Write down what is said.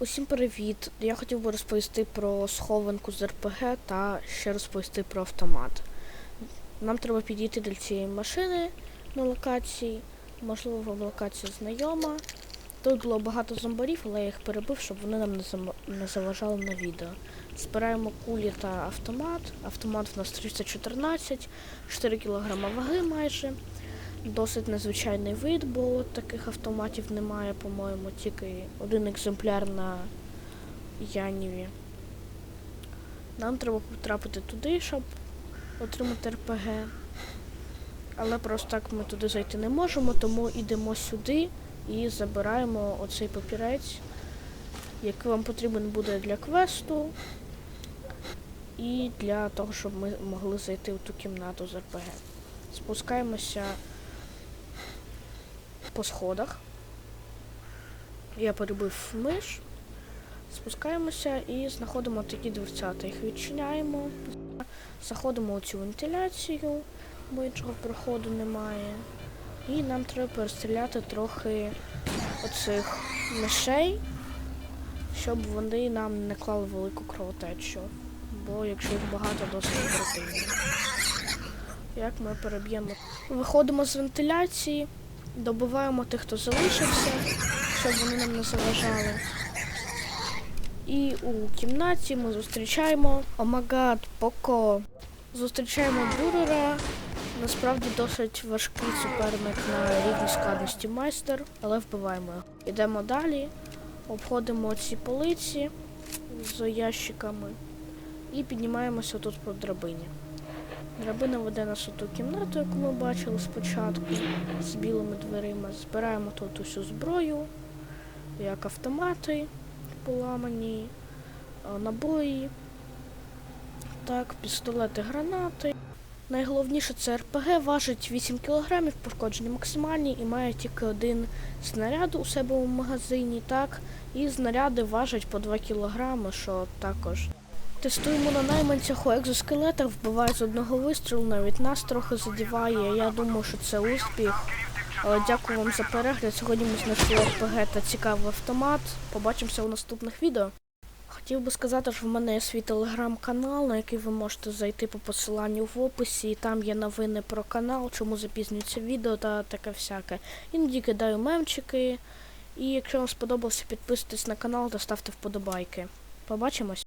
Усім привіт! Я хотів би розповісти про схованку з РПГ та ще розповісти про автомат. Нам треба підійти до цієї машини на локації. Можливо, вам локація знайома. Тут було багато зомбарів, але я їх перебив, щоб вони нам не, заважали на відео. Збираємо кулі та автомат. Автомат в нас 314, 4 кг ваги майже. Досить незвичайний вид, бо таких автоматів немає, по-моєму, тільки один екземпляр на Яніві. Нам треба потрапити туди, щоб отримати РПГ. Але просто так ми туди зайти не можемо, тому йдемо сюди і забираємо оцей папірець, який вам потрібен буде для квесту і для того, щоб ми могли зайти в ту кімнату з РПГ. Спускаємося по сходах. Я перебив миш. Спускаємося і знаходимо такі дверцята. Їх відчиняємо. Заходимо у цю вентиляцію, бо іншого проходу немає. І нам треба перестріляти трохи оцих мишей, щоб вони нам не клали велику кровотечу. Бо якщо їх багато, досить противно. Як ми переб'ємо? Виходимо з вентиляції, добиваємо тих, хто залишився, щоб вони нам не заважали. І у кімнаті ми зустрічаємо Омагад, Поко. Зустрічаємо Бюрера. Насправді досить важкий суперник на рівні складності майстер, але вбиваємо його. Йдемо далі, обходимо ці полиці з ящиками і піднімаємося тут по драбині. Драбина веде нас у ту кімнату, яку ми бачили спочатку, з білими дверима. Збираємо тут усю зброю, як автомати поламані, е, набої, так, пістолети, гранати. Найголовніше це РПГ важить 8 кг, пошкодження максимальні і має тільки один снаряд у себе у магазині, так, і знаряди важать по 2 кг, що також Тестуємо на найманцях у екзоскелетах, вбиває з одного вистрілу, навіть нас трохи задіває. Я думаю, що це успіх. Дякую вам за перегляд. Сьогодні ми знайшли РПГ та цікавий автомат. Побачимося у наступних відео. Хотів би сказати, що в мене є свій телеграм-канал, на який ви можете зайти по посиланню в описі. І там є новини про канал, чому запізнюється відео та таке всяке. Іноді кидаю мемчики. І якщо вам сподобався, підписуйтесь на канал та ставте вподобайки. Побачимось!